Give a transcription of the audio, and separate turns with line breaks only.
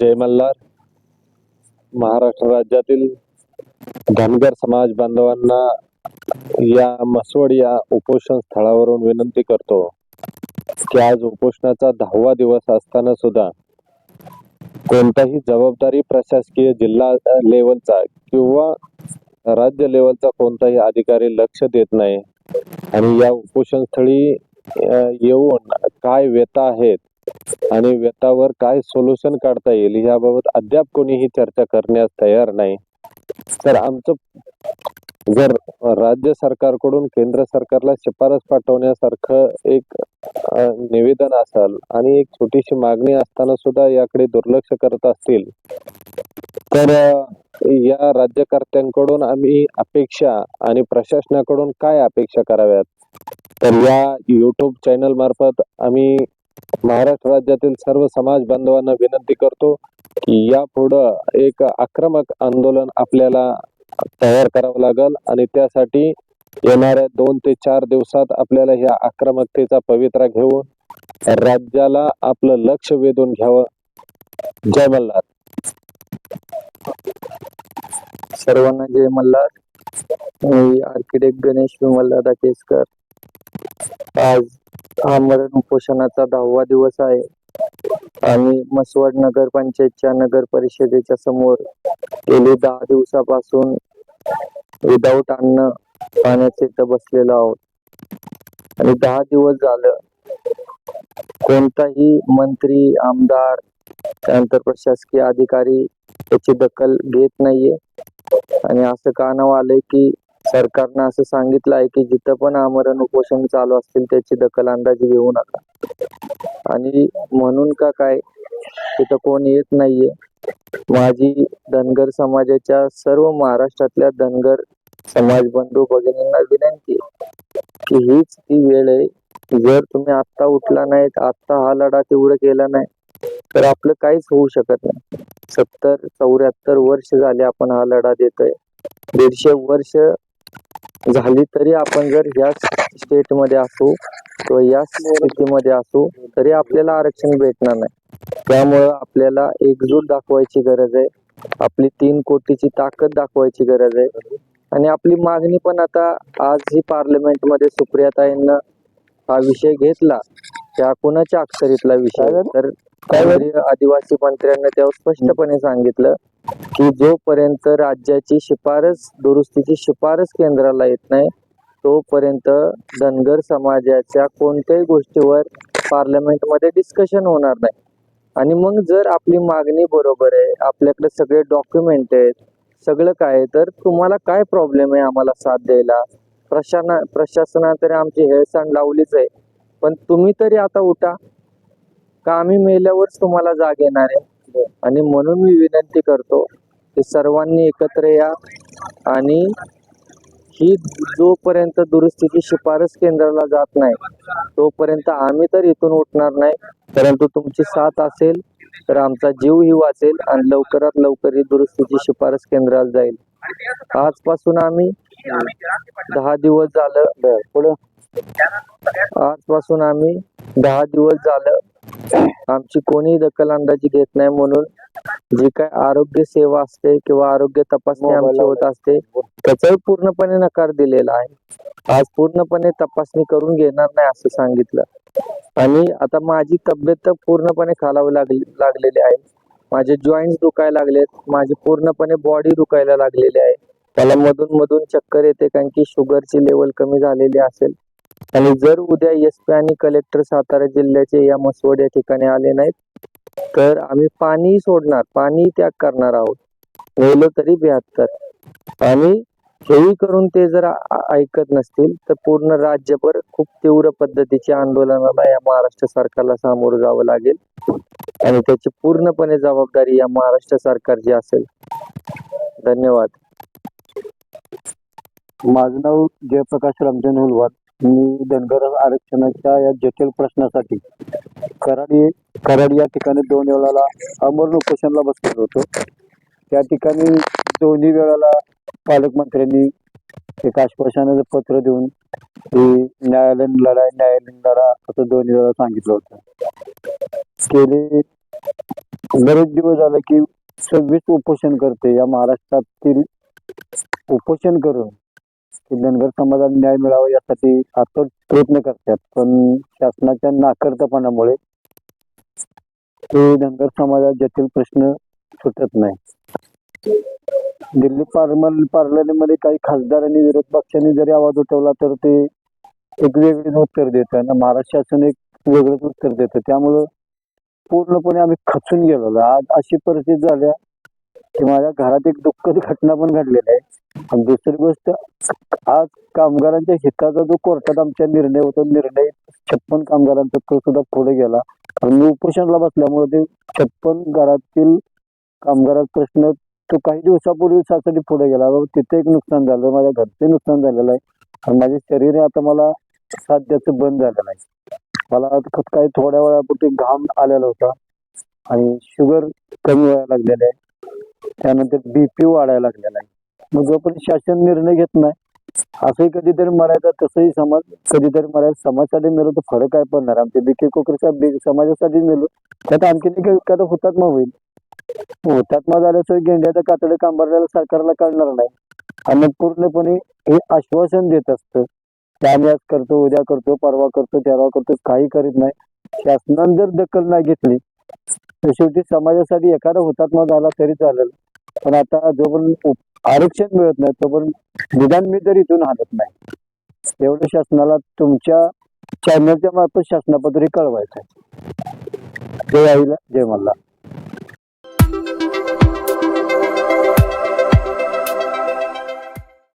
जय मल्हार. महाराष्ट्र राज्यातील धनगर समाज बांधवांना या मसवड या उपोषण स्थळावरून विनंती करतो की आज उपोषणाचा दहावा दिवस असताना सुद्धा कोणताही जबाबदारी प्रशासकीय जिल्हा लेवलचा किंवा राज्य लेवलचा कोणताही अधिकारी लक्ष देत नाही. आणि या उपोषण स्थळी येऊन काय व्यथा आहेत आणि व्यतावर काय सोल्युशन काढता येईल याबाबत अद्याप कोणीही चर्चा करण्यास तयार नाही. तर आमचं जर राज्य सरकारकडून केंद्र सरकारला शिफारस पाठवण्यासारखं एक निवेदन असेल आणि एक छोटीशी मागणी असताना सुद्धा याकडे दुर्लक्ष करत असतील तर या राज्यकर्त्यांकडून आम्ही अपेक्षा आणि प्रशासनाकडून काय अपेक्षा कराव्यात? तर या युट्यूब चॅनल मार्फत आम्ही महाराष्ट्र राज्यातील सर्व समाज बांधवांना विनंती करतो की यापुढं एक आक्रमक आंदोलन आपल्याला तयार करावं लागेल आणि त्यासाठी येणाऱ्या दोन ते चार दिवसात आपल्याला ह्या आक्रमकतेचा पवित्रा घेऊन राज्याला आपलं लक्ष वेधून घ्यावं. जय मल्हार.
सर्वांना जय मल्हार. मी आर्किटेक्ट गणेश मल्हार दाकेसकर आज आमरण उपोषणाचा दहावा दिवस आहे. आम्ही मसवड नगर पंचायतच्या नगर परिषदेच्या समोर गेले दहा दिवसापासून विदाऊट अन्न पाण्याचे इथं बसलेलो आहोत. आणि दहा दिवस झालं कोणताही मंत्री आमदार त्यानंतर प्रशासकीय अधिकारी याची दखल घेत नाहीये. आणि असं कानाव आलंय की सरकारनं असं सांगितलं आहे की जिथं पण आमरण उपोषण चालू असतील त्याची दखल अंदाजे घेऊ नका. आणि म्हणून का काय? तिथं कोण येत नाहीये. माझी धनगर समाजाच्या सर्व महाराष्ट्रातल्या धनगर समाज बंधू भगिनींना विनंती की हीच ती वेळ आहे जर तुम्ही आत्ता उठला नाही आत्ता हा लढा तेवढं केला नाही तर आपलं काहीच होऊ शकत नाही. सत्तर चौऱ्याहत्तर वर्ष झाले आपण हा लढा देतोय. दीडशे वर्ष झाली तरी आपण जर ह्याच स्टेटमध्ये असू किंवा याच स्थितीमध्ये असू तरी आपल्याला आरक्षण भेटणार नाही. त्यामुळं आपल्याला एकजूट दाखवायची गरज आहे. आपली तीन कोटीची ताकद दाखवायची गरज आहे. आणि आपली मागणी पण आता आज ही पार्लमेंटमध्ये सुप्रियाताईंना हा विषय घेतला त्या कुणाच्या अक्षरीतला विषय? तर आदिवासी मंत्र्यांना तेव्हा स्पष्टपणे सांगितलं की जोपर्यंत राज्याची शिफारस दुरुस्तीची शिफारस केंद्राला येत नाही तोपर्यंत धनगर समाजाच्या कोणत्याही गोष्टीवर पार्लमेंटमध्ये डिस्कशन होणार नाही. आणि मग जर आपली मागणी बरोबर आहे आपल्याकडे सगळे डॉक्युमेंट आहेत सगळं काय आहे, तर तुम्हाला काय प्रॉब्लेम आहे आम्हाला साथ द्यायला? प्रशाना प्रशासना तरी आमची हेळसांड लावलीच आहे. पण तुम्ही तरी आता उठा. का आम्ही मेल्यावरच तुम्हाला जाग येणार आहे? आणि म्हणून मी विनंती करतो ते सर्वांनी एकत्र या आणि ही जोपर्यंत दुरुस्तीची शिफारस केंद्राला जात नाही तोपर्यंत आम्ही तर इथून उठणार नाही. परंतु तुमची साथ असेल तर आमचा जीवही वाचेल आणि लवकरात लवकर ही दुरुस्तीची शिफारस केंद्राला जाईल. आजपासून आम्ही दहा दिवस झालं पुढं. आजपासून आम्ही दहा दिवस झालं आमची कोणी दखल अंदाजी घेत नाही म्हणून जी काय आरोग्य सेवा असते किंवा आरोग्य तपासणी आमची होत असते त्याचाही पूर्णपणे नकार दिलेला आहे. आज पूर्णपणे तपासणी करून घेणार नाही असं सांगितलं. आणि आता माझी तब्येत तर पूर्णपणे खालावी लागली लागलेली आहे. माझे जॉईंट दुखायला लागलेत. माझी पूर्णपणे बॉडी दुखायला लागलेली आहे. त्याला मधून मधून चक्कर येते कारण की शुगरची लेवल कमी झालेली असेल. आणि जर उद्या एस पी आणि कलेक्टर सातारा जिल्ह्याचे या मसवड या ठिकाणी आले नाहीत तर आम्ही पाणी सोडणार पाणी त्याग करणार आहोत. नेलं तरी बेहत्तर आणि हेही करून ते जर ऐकत नसतील तर पूर्ण राज्यभर खूप तीव्र पद्धतीच्या आंदोलनाला या महाराष्ट्र सरकारला सामोरं जावं लागेल. आणि त्याची पूर्णपणे जबाबदारी या महाराष्ट्र सरकारची असेल. धन्यवाद.
माझं नाव जयप्रकाश रामचंद हुलवार मी धनगर आरक्षणाच्या या जटिल प्रश्नासाठी कराडी कराड या ठिकाणी दोन वेळाला अमरण उपोषणाला बसलेलो होतो. त्या ठिकाणी दोन्ही वेळाला पालकमंत्र्यांनी एक आश्वासनाचं पत्र देऊन की न्यायालयीन लढा न्यायालयीन लढा असं दोन्ही वेळा सांगितलं होतं. गेले बरेच दिवस झाले की सव्वीस उपोषण करते. या महाराष्ट्रातील उपोषण करून धनगर समाजाला न्याय मिळावा यासाठी आतुर प्रयत्न करतात. पण शासनाच्या नाकर्तपणामुळे ते धनगर समाजात जटिल प्रश्न सुटत नाही. दिल्ली पार्लमेंट पार्लमेंटमध्ये काही खासदारांनी विरोध पक्षांनी जरी आवाज उठवला तर ते एक वेगळीच उत्तर देतं आणि महाराष्ट्र शासन एक वेगळंच उत्तर देतं त्यामुळं पूर्णपणे आम्ही खचून गेलेलो आज अशी परिस्थिती झाल्या की माझ्या घरात एक दुःखद घटना पण घडलेली आहे. आणि दुसरी गोष्ट आज कामगारांच्या हिताचा जो कोर्टात आमचा निर्णय होता निर्णय छप्पन कामगारांचा तो सुद्धा पुढे गेला. आणि मी बसल्यामुळे ते छप्पन घरातील कामगाराचा प्रश्न तो काही दिवसापूर्वी साठी पुढे गेला. तिथे एक नुकसान झालं माझ्या घरचे नुकसान झालेलं आहे. आणि माझे शरीर आता मला साध्याचं बंद झालेलं आहे. मला खत काही थोड्या वेळापुरती घाम आलेला होता. आणि शुगर कमी व्हायला लागलेलं आहे. त्यानंतर बीपी वाढायला लागलेला आहे. मग जोपर्यंत शासन निर्णय घेत नाही असंही कधीतरी मरायचा तसंही समाज कधीतरी मरायचा समाजासाठी मिळलो तर फरक काय पडणार? आमचे बिके कोकरे समाजासाठी मिळलो त्यात आणखीन एखादा हुतात्मा होईल. हुतात्मा झाल्याशिवाय गेंड्याचं कातडे कांबारल्याला सरकारला कळणार नाही. आणि पूर्णपणे हे आश्वासन देत असतं की आज करतो उद्या करतो परवा करतो तेरवा करतो काही करीत नाही. शासनाने जर दखल नाही घेतली तर शेवटी समाजासाठी एखादा हुतात्मा झाला तरी चालेल. पण आता जोपर्यंत उप- आरक्षण मिळत नाही तोपर्यंत निदान मी तर इथून हालत नाही. एवढं शासनाला तुमच्या चॅनलच्या मार्फत शासनापत्री कळवायचं आहे जय आईला जय मल्ला